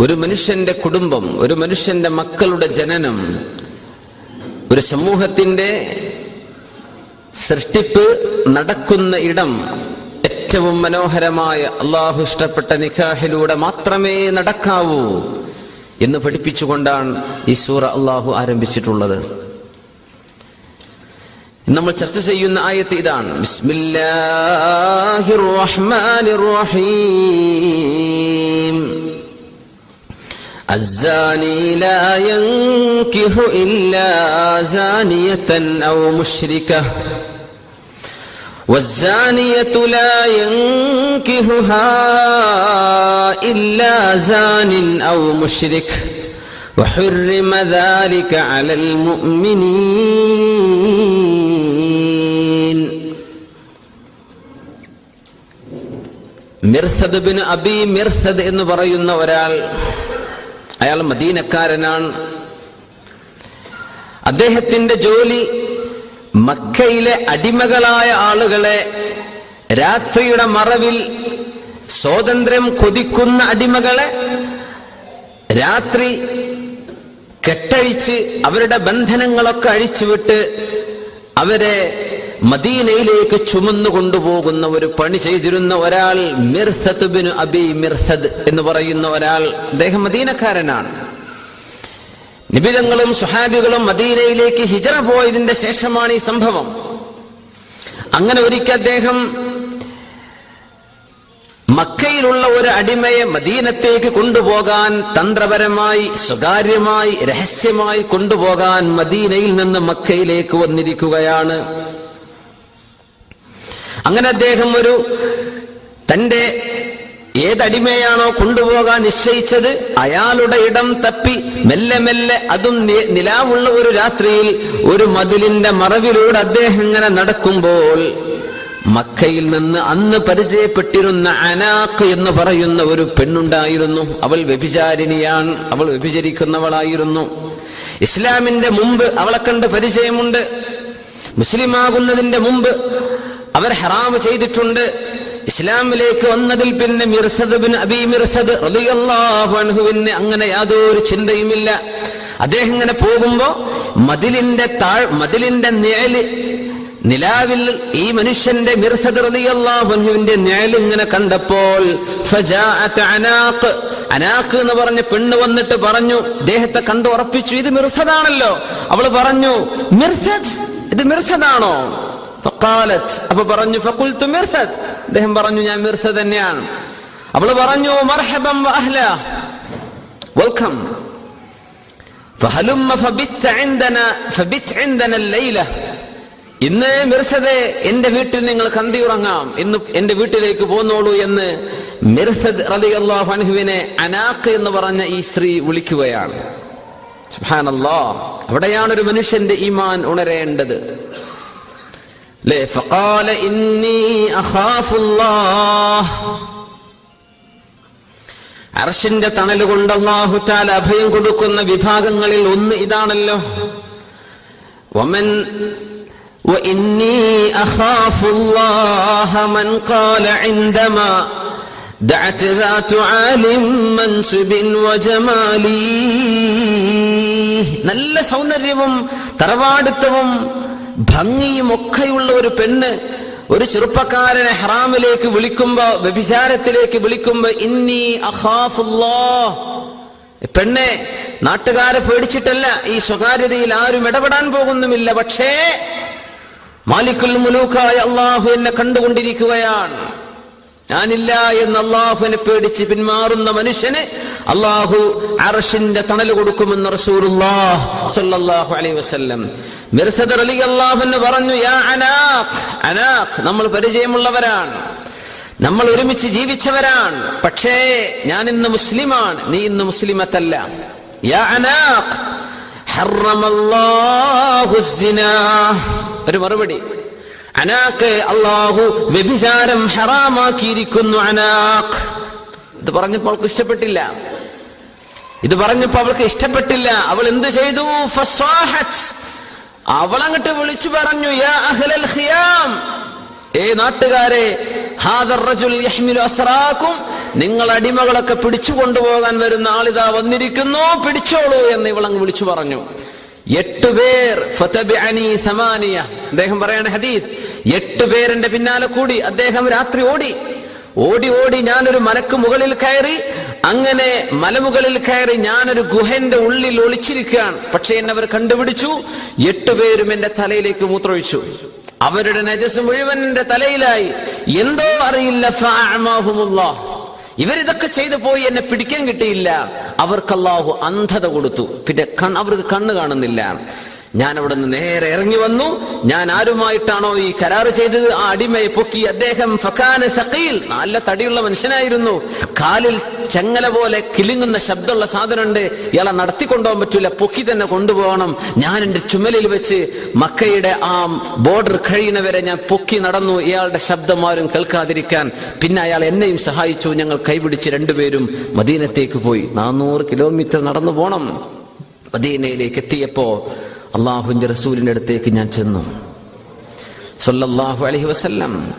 ഒരു മനുഷ്യന്റെ കുടുംബം ഒരു മനുഷ്യന്റെ മക്കളുടെ ജനനം ഒരു സമൂഹത്തിന്റെ സൃഷ്ടിപ്പ് നടക്കുന്ന ഇടം ഏറ്റവും മനോഹരമായ അള്ളാഹു ഇഷ്ടപ്പെട്ട നിഖാഹിലൂടെ മാത്രമേ നടക്കാവൂ എന്ന് പഠിപ്പിച്ചുകൊണ്ടാണ് ഈ സൂറ അള്ളാഹു ആരംഭിച്ചിട്ടുള്ളത്. നമ്മൾ ചർച്ച ചെയ്യുന്ന ആയത്ത് ഇതാണ്. ബിസ്മില്ലാഹിർ റഹ്മാനിർ റഹീം. الزاني لا ينكح إلا زانية أو مشركة والزانية لا ينكحها إلا زان أو مشرك وحرم ذلك على المؤمنين മിർസദ് ബിൻ അബി മിർസദ് എന്ന് പറയുന്ന ഒരാൾ അയാൾ മദീനക്കാരനാണ്. അദ്ദേഹത്തിന്റെ ജോലി മക്കയിലെ അടിമകളായ ആളുകളെ രാത്രിയുടെ മറവിൽ സ്വാതന്ത്ര്യം കൊതിക്കുന്ന അടിമകളെ രാത്രി കെട്ടഴിച്ച് അവരുടെ ബന്ധനങ്ങളൊക്കെ അഴിച്ചുവിട്ട് അവരെ മദീനയിലേക്ക് ചുമന്നു കൊണ്ടുപോകുന്ന ഒരു പണി ചെയ്തിരുന്ന ഒരാൾ മിർസത്ത് ബിൻ അബി മിർസദ് എന്ന് പറയുന്ന ഒരാൾ അദ്ദേഹം മദീനക്കാരനാണ്. നിബിതങ്ങളും സുഹാബികളും മദീനയിലേക്ക് ഹിജറ പോയതിന്റെ ശേഷമാണ് ഈ സംഭവം. അങ്ങനെ ഒരിക്കൽ അദ്ദേഹം മക്കയിലുള്ള ഒരു അടിമയെ മദീനത്തേക്ക് കൊണ്ടുപോകാൻ തന്ത്രപരമായി സ്വകാര്യമായി രഹസ്യമായി കൊണ്ടുപോകാൻ മദീനയിൽ നിന്ന് മക്കയിലേക്ക് വന്നിരിക്കുകയാണ്. അങ്ങനെ അദ്ദേഹം ഒരു തന്റെ ഏതടിമയാണോ കൊണ്ടുപോകാൻ നിശ്ചയിച്ചത് അയാളുടെ ഇടം തപ്പി മെല്ലെ മെല്ലെ അതും നിലാവുള്ള ഒരു രാത്രിയിൽ ഒരു മതിലിന്റെ മറവിലൂടെ അദ്ദേഹം ഇങ്ങനെ നടക്കുമ്പോൾ മക്കയിൽ നിന്ന് അന്ന് പരിചയപ്പെട്ടിരുന്ന അനാക്ക് എന്ന് പറയുന്ന ഒരു പെണ്ണുണ്ടായിരുന്നു. അവൾ വ്യഭിചാരിണിയാണ്. അവൾ വ്യഭിചരിക്കുന്നവളായിരുന്നു. ഇസ്ലാമിന്റെ മുമ്പ് അവളെ കണ്ട് പരിചയമുണ്ട്. മുസ്ലിമാകുന്നതിന്റെ മുമ്പ് അവർ ഹറാമ് ചെയ്തിട്ടുണ്ട്. ഇസ്ലാമിലേക്ക് വന്നതിൽ പിന്നെ മിർസദ് ബിൻ അബി മിർസദ് റളിയല്ലാഹു അൻഹുവിന് അങ്ങനെ യാതൊരു ചിന്തയുമില്ല. അദ്ദേഹം ഇങ്ങനെ പോകുമ്പോ മതിലിന്റെ താഴ് മതിലിന്റെ നിഴൽ നിലാവിൽ ഈ മനുഷ്യന്റെ മിർസദ് റളിയല്ലാഹു അൻഹുവിന്റെ നിഴൽ ഇങ്ങനെ കണ്ടപ്പോൾ അനാക്ക് എന്ന് പറഞ്ഞ പെണ്ണ് വന്നിട്ട് പറഞ്ഞു ദേഹത്തെ കണ്ടു ഉറപ്പിച്ചു ഇത് മിർസദാണല്ലോ. അവൾ പറഞ്ഞു മിർസദ് ഇത് മിർസദാണോ? ഫഖാലത്ത് അപ്പൊ പറഞ്ഞു ഫഖുൽതു മിർസദ് അദ്ദേഹം പറഞ്ഞു ഞാൻ മിർസദ് തന്നെയാണ് അവള് പറഞ്ഞു മർഹബം വഅഹ്ല വെൽക്കം فهلم فبت عندنا فبت عندنا الليله ഇന്ന് മിർസദെ എന്റെ വീട്ടിൽ നിങ്ങൾ കന്തിയുറങ്ങാം ഇന്ന് എന്റെ വീട്ടിലേക്ക് പോന്നോളൂ എന്ന് മിർസദ് റളിയല്ലാഹു അൻഹുവിനെ അനാഖ് എന്ന് പറഞ്ഞ ഈ സ്ത്രീ വിളിക്കുകയാണ് സുബ്ഹാനല്ലാ അവിടെയാണ് ഒരു മനുഷ്യന്റെ ഈമാൻ ഉണരേണ്ടത് അല്ലേ ഫഖാല ഇന്നി അഖാഫുല്ലാഹ് അർഷിന്റെ തണൽ കൊണ്ട് അല്ലാഹു തആല അഭയം കൊടുക്കുന്ന വിഭാഗങ്ങളിൽ ഒന്ന് ഇതാണല്ലോ ومن وإني أخاف الله من قال عندما دعت ذات عال منسب وجمالي നല്ല സൗന്ദര്യവും തറവാടിത്തവും ഭംഗിയും ഒക്കെയുള്ള ഒരു പെണ്ണ് ഒരു ചെറുപ്പക്കാരനെ ഹറാമിലേക്ക് വിളിക്കുമ്പോ വ്യഭിചാരത്തിലേക്ക് വിളിക്കുമ്പോ ഇന്നി അഹാഫുല്ലോ പെണ്ണെ നാട്ടുകാരെ പേടിച്ചിട്ടല്ല ഈ സ്വകാര്യതയിൽ ആരും ഇടപെടാൻ പോകുന്നുമില്ല. പക്ഷേ മാലിക്കുൽ മുലൂക്കായ അള്ളാഹു എന്നെ കണ്ടുകൊണ്ടിരിക്കുകയാണ്. ഞാനില്ല എന്ന് അള്ളാഹുവിനെ പേടിച്ച് പിന്മാറുന്ന മനുഷ്യന് അള്ളാഹു അറഷിന്റെ തണൽ കൊടുക്കുമെന്ന് റസൂർ സ്വല്ലല്ലാഹു അലൈഹി വസല്ലം മിർസദ് അലി അള്ളാഹുവിന് പറഞ്ഞു നമ്മൾ പരിചയമുള്ളവരാണ്. നമ്മൾ ഒരുമിച്ച് ജീവിച്ചവരാണ്. പക്ഷേ ഞാൻ ഇന്ന് മുസ്ലിമാണ്. നീ ഇന്ന് മുസ്ലിമത്തല്ല. യാ ഒരു മറുപടി അനാക്ക് അള്ളാഹു വ്യഭിചാരം ഹറാമാക്കിയിരിക്കുന്നു അനാഖ്. ഇത് പറഞ്ഞപ്പോൾ അവൾക്ക് ഇഷ്ടപ്പെട്ടില്ല. ഇത് പറഞ്ഞപ്പോ അവൾക്ക് ഇഷ്ടപ്പെട്ടില്ല. അവൾ എന്ത് ചെയ്തു? അങ്ങോട്ട് വിളിച്ചു പറഞ്ഞു യാ അഹ്ലൽ ഖിയാം ഏ നാട്ടുകാരെ ഹാദർ റജുൽ യഹ്മിലു നിങ്ങൾ അടിമകളൊക്കെ പിടിച്ചു കൊണ്ടുപോകാൻ വരുന്ന ആളിതാ വന്നിരിക്കുന്നു പിടിച്ചോളൂ എന്ന് ഇവളങ്ങ് വിളിച്ചു പറഞ്ഞു. എട്ടുപേർ സമാനിയ അദ്ദേഹം പറയാണ് ഹദീസ് എട്ടുപേരെന്റെ പിന്നാലെ കൂടി അദ്ദേഹം രാത്രി ഓടി. ഓടി ഓടി ഞാനൊരു മലക്ക് മുകളിൽ കയറി അങ്ങനെ മലമുകളിൽ കയറി ഞാനൊരു ഗുഹന്റെ ഉള്ളിൽ ഒളിച്ചിരിക്കുകയാണ്. പക്ഷെ എന്നെ അവർ കണ്ടുപിടിച്ചു. എട്ടുപേരും എന്റെ തലയിലേക്ക് മൂത്രമൊഴിച്ചു. അവരുടെ നജസ് മുഴുവൻ എന്റെ തലയിലായി. എന്തോ അറിയില്ല. ഇവരിതൊക്കെ ചെയ്തു പോയി എന്നെ പിടിക്കാൻ കിട്ടിയില്ല. അവർക്ക് അല്ലാഹു അന്ധത കൊടുത്തു. പിന്നെ അവർക്ക് കണ്ണ് കാണുന്നില്ല. ഞാൻ അവിടെ നിന്ന് നേരെ ഇറങ്ങി വന്നു. ഞാൻ ആരുമായിട്ടാണോ ഈ കരാർ ചെയ്തത്? ആ അടിമയെ പൊക്കി അദ്ദേഹം ഫക്കാന സഖീൽ. നല്ല തടിയുള്ള മനുഷ്യനായിരുന്നു. കാലിൽ ചെങ്ങല പോലെ കിലുങ്ങുന്ന ശബ്ദമുള്ള സാധനമുണ്ട്. ഇയാളെ നടത്തിക്കൊണ്ടുപോകാൻ പറ്റൂല. പൊക്കി തന്നെ കൊണ്ടുപോകണം. ഞാൻ എന്റെ ചുമലിൽ വെച്ച് മക്കയുടെ ആ ബോർഡർ കഴിയുന്നവരെ ഞാൻ പൊക്കി നടന്നു. ഇയാളുടെ ശബ്ദം ആരും കേൾക്കാതിരിക്കാൻ. പിന്നെ അയാൾ എന്നെയും സഹായിച്ചു. ഞങ്ങൾ കൈപിടിച്ച് രണ്ടുപേരും മദീനത്തേക്ക് പോയി. നാനൂറ് കിലോമീറ്റർ നടന്നു പോണം. മദീനയിലേക്ക് എത്തിയപ്പോ അള്ളാഹുവിന്റെ റസൂലിന്റെ അടുത്തേക്ക് ഞാൻ ചെന്നു. സൊല്ലാഹു അലഹി വസ്ല്ലം.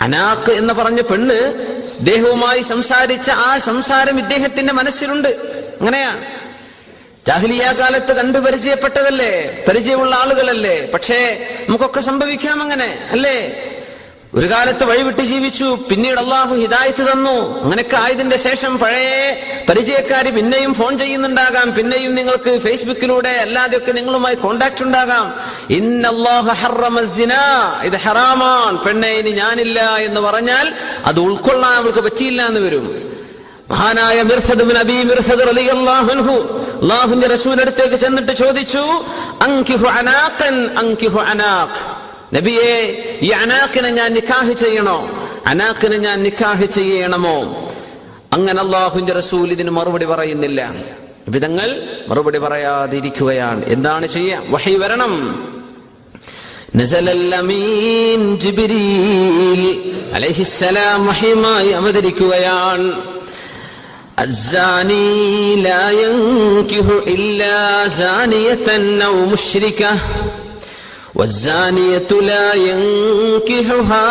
അനാക്ക് എന്ന് പറഞ്ഞ പെണ്ണ് ദേഹവുമായി സംസാരിച്ച ആ സംസാരം ഇദ്ദേഹത്തിന്റെ മനസ്സിലുണ്ട്. അങ്ങനെയാണ് ജാഹ്ലിയ കാലത്ത് കണ്ടു പരിചയപ്പെട്ടതല്ലേ? പരിചയമുള്ള ആളുകളല്ലേ? പക്ഷേ നമുക്കൊക്കെ സംഭവിക്കാം അങ്ങനെ അല്ലേ? ഒരു കാലത്ത് വഴിവിട്ട് ജീവിച്ചു. പിന്നീട് അള്ളാഹു ഹിദായത്ത് തന്നു. അങ്ങനെയൊക്കെ ആയതിന്റെ ശേഷം പഴയ പരിചയക്കാർ പിന്നെയും ഫോൺ ചെയ്യുന്നുണ്ടാകാം. പിന്നെയും നിങ്ങൾക്ക് ഫേസ്ബുക്കിലൂടെ അല്ലാതെയൊക്കെ നിങ്ങളുമായി കോണ്ടാക്ട് ഉണ്ടാകാം. ഇത് ഹറാമാൻ പെണ്ണെ ഇനി ഞാനില്ല എന്ന് പറഞ്ഞാൽ അത് ഉൾക്കൊള്ളാൻ അവൾക്ക് പറ്റിയില്ല എന്ന് വരും. മഹാനായ മിർസദ് ബിൻ മിർസദ് റളിയല്ലാഹു അൻഹു അല്ലാഹുവിന്റെ റസൂലിന്റെ അടുത്തേക്ക് ചെന്നിട്ട് ചോദിച്ചു അൻകിഹു അനാഖൻ അൻകിഹു അനാഖ്. നബിയെ ഈ അനാഖിനെ ഞാൻ നിക്കാഹ് ചെയ്യണോ അനാഖിനെ ഞാൻ നിക്കാഹ് ചെയ്യണമോ അങ്ങനെ അള്ളാഹുവിന്റെ റസൂൽ ഇതിന് മറുപടി പറയുന്നില്ല വിധങ്ങൾ മറുപടി പറയാതിരിക്കുകയാണ് എന്താണ് ചെയ്യാ വഹി വരണം نزل الأمين ജിബ്രീൽ അലൈഹിസ്സലാം വഹിയുമായി അവതരിക്കുകയാണ് الزاني لا ينكح إلا زانية أو مشركة والزانية لا ينكحها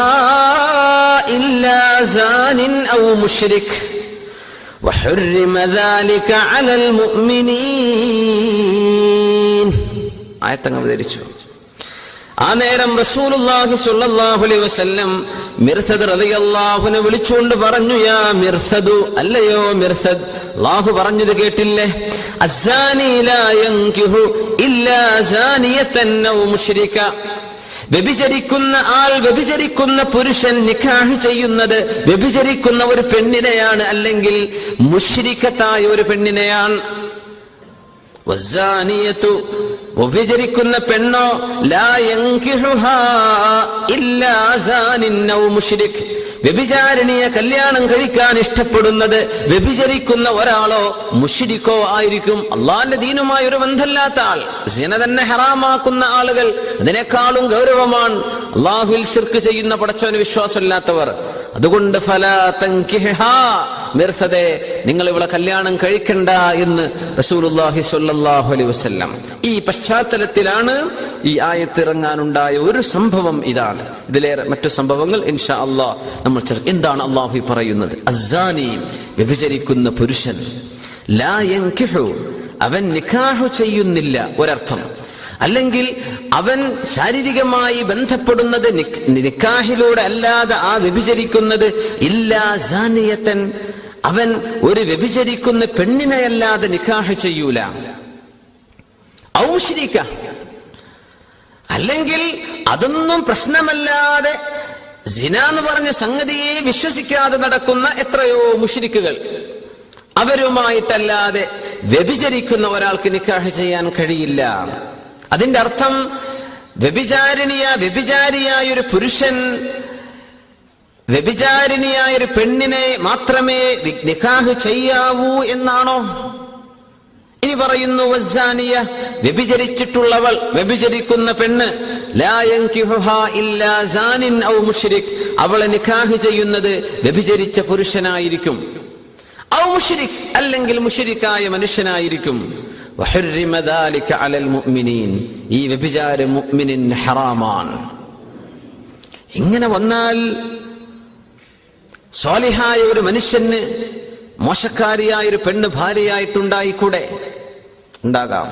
إلا زان أو مشرك وحرم ذلك على المؤمنين آية تنغب ആ നേരം റസൂലുള്ളാഹി സ്വല്ലല്ലാഹു അലൈഹി വസല്ലം മിർസദ് റളിയല്ലാഹുവിനെ വിളിച്ചുകൊണ്ട് പറഞ്ഞു യാ മിർസദു അല്ലയോ മിർസദ്? അല്ലാഹു പറഞ്ഞത് കേട്ടില്ലേ? അസാനി ലാ യൻകിഹു ഇല്ലാ സാനിയതൻ ഔ മുശ്രിക വ്യഭിചരിക്കുന്ന ആൾ വ്യഭിചരിക്കുന്ന പുരുഷൻ നിക്കാഹ് ചെയ്യുന്നത് വ്യഭിചരിക്കുന്ന ഒരു പെണ്ണിനെയാണ് അല്ലെങ്കിൽ മുഷിരിക്കത്തായ ഒരു പെണ്ണിനെയാണ്. വസ്സാനിയത്തു വ്യഭിചരിക്കുന്ന പെണ്ണോ വ്യഭിചാരിണിയെ കല്യാണം കഴിക്കാൻ ഇഷ്ടപ്പെടുന്നത് വ്യഭിചരിക്കുന്ന ഒരാളോ മുഷിരിക്കോ ആയിരിക്കും. അള്ളാന്റെ ദീനുമായി ഒരു ബന്ധമില്ലാത്ത ആൾ. സിന തന്നെ ഹറാമാക്കുന്ന ആളുകൾ അതിനേക്കാളും ഗൗരവമാണ്. അള്ളാഹുൽ ചെയ്യുന്ന പടച്ചവന് വിശ്വാസമില്ലാത്തവർ. അതുകൊണ്ട് നിർത്തതെ നിങ്ങൾ ഇവിടെ കല്യാണം കഴിക്കണ്ട എന്ന് റസൂലുള്ളാഹി സ്വല്ലല്ലാഹു അലൈഹി വസല്ലം. ഈ പശ്ചാത്തലത്തിലാണ് ഈ ആയത്തിറങ്ങാനുണ്ടായ ഒരു സംഭവം ഇതാണ്. ഇതിലേറെ മറ്റു സംഭവങ്ങൾ ഇൻഷാ അള്ളാഹ് നമ്മൾ എന്താണ് അള്ളാഹു പറയുന്നത്? അസാനി വ്യഭിചരിക്കുന്ന പുരുഷൻ. ലാ അവൻ നിക്കാഹു ചെയ്യുന്നില്ല ഒരർത്ഥം. അല്ലെങ്കിൽ അവൻ ശാരീരികമായി ബന്ധപ്പെടുന്നത് നിക്- നിക്കാഹിലൂടെ അല്ലാതെ ആ വ്യഭിചരിക്കുന്നത് ഇല്ലാ അവൻ ഒരു വ്യഭിചരിക്കുന്ന പെണ്ണിനെ അല്ലാതെ നിക്കാഹ് ചെയ്യൂല. ഔഷിരിക്ക അല്ലെങ്കിൽ അതൊന്നും പ്രശ്നമല്ലാതെ സിന എന്ന് പറഞ്ഞ സംഗതിയെ വിശ്വസിക്കാതെ നടക്കുന്ന എത്രയോ മുഷിരിക്കുകൾ. അവരുമായിട്ടല്ലാതെ വ്യഭിചരിക്കുന്ന ഒരാൾക്ക് നിക്കാഹ് ചെയ്യാൻ കഴിയില്ല. അതിന്റെ അർത്ഥം വ്യഭിചാരിണിയ വ്യഭിചാരിയായ ഒരു പുരുഷൻ വ്യഭിചാരിണിയായ ഒരു പെണ്ണിനെ മാത്രമേ നിഖാഹ് ചെയ്യാവൂ എന്നാണോ? ഇനി പറയുന്നു വസ്സാനിയ വ്യഭിചരിച്ചിട്ടുള്ളവൾ വ്യഭിചരിക്കുന്ന പെണ്ണ് അവളെ നിക്കാഹ് ചെയ്യുന്നത് വ്യഭിചരിച്ച പുരുഷനായിരിക്കും. ഔ അല്ലെങ്കിൽ മുഷിരിക്കായ മനുഷ്യനായിരിക്കും. ഈ വ്യഭിചാരം മുഅ്മിനിൻ ഹറാമാൻ ഇങ്ങനെ വന്നാൽ സ്വാലിഹായ ഒരു മനുഷ്യന് മോശക്കാരിയായ ഒരു പെണ്ണ് ഭാര്യയായിട്ടുണ്ടായിക്കൂടെ? ഉണ്ടാകാം.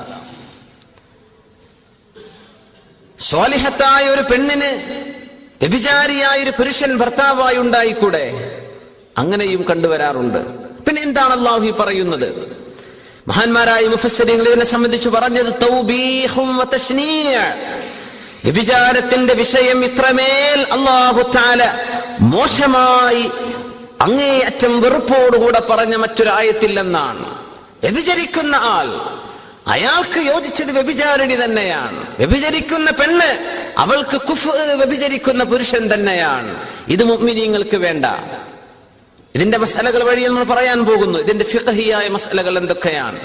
സ്വാലിഹത്തായ ഒരു പെണ്ണിന് വ്യഭിചാരിയായ ഒരു പുരുഷൻ ഭർത്താവായി ഉണ്ടായിക്കൂടെ അങ്ങനെയും കണ്ടുവരാറുണ്ട്. പിന്നെ എന്താണ് അള്ളാഹു പറയുന്നത്? മഹാന്മാരായ മുഫസ്സരിങ്ങൾ ഇതിനെ സംബന്ധിച്ച് പറഞ്ഞത് തൗബീഹും. വ്യഭിചാരത്തിന്റെ വിഷയം ഇത്രമേൽ അള്ളാഹു താല മോശമായി അങ്ങേയറ്റം വെറുപ്പോടുകൂടെ പറഞ്ഞ മറ്റൊരായത്തില്ലെന്നാണ്. വ്യഭിചരിക്കുന്ന ആൾ അയാൾക്ക് യോജിച്ചത് വ്യഭിചാരിണി തന്നെയാണ്. വ്യഭിചരിക്കുന്ന പെണ്ണ് അവൾക്ക് കുഫ് വ്യഭിചരിക്കുന്ന പുരുഷൻ തന്നെയാണ്. ഇത് മുഅ്മിനീങ്ങൾക്ക് വേണ്ട. ഇതിന്റെ മസലകൾ വഴി നമ്മൾ പറയാൻ പോകുന്നു. ഇതിന്റെ ഫിഖഹിയായ മസലകൾ എന്തൊക്കെയാണ്?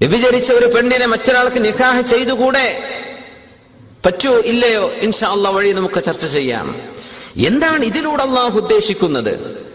വ്യഭിചരിച്ച ഒരു പെണ്ണിനെ മറ്റൊരാൾക്ക് നിക്കാഹ് ചെയ്തുകൂടെ? പറ്റൂ ഇല്ലയോ? ഇൻഷാ അള്ളാഹ് വഴി നമുക്ക് ചർച്ച ചെയ്യാം. എന്താണ് ഇതിലൂടെ അള്ളാഹു ഉദ്ദേശിക്കുന്നത്?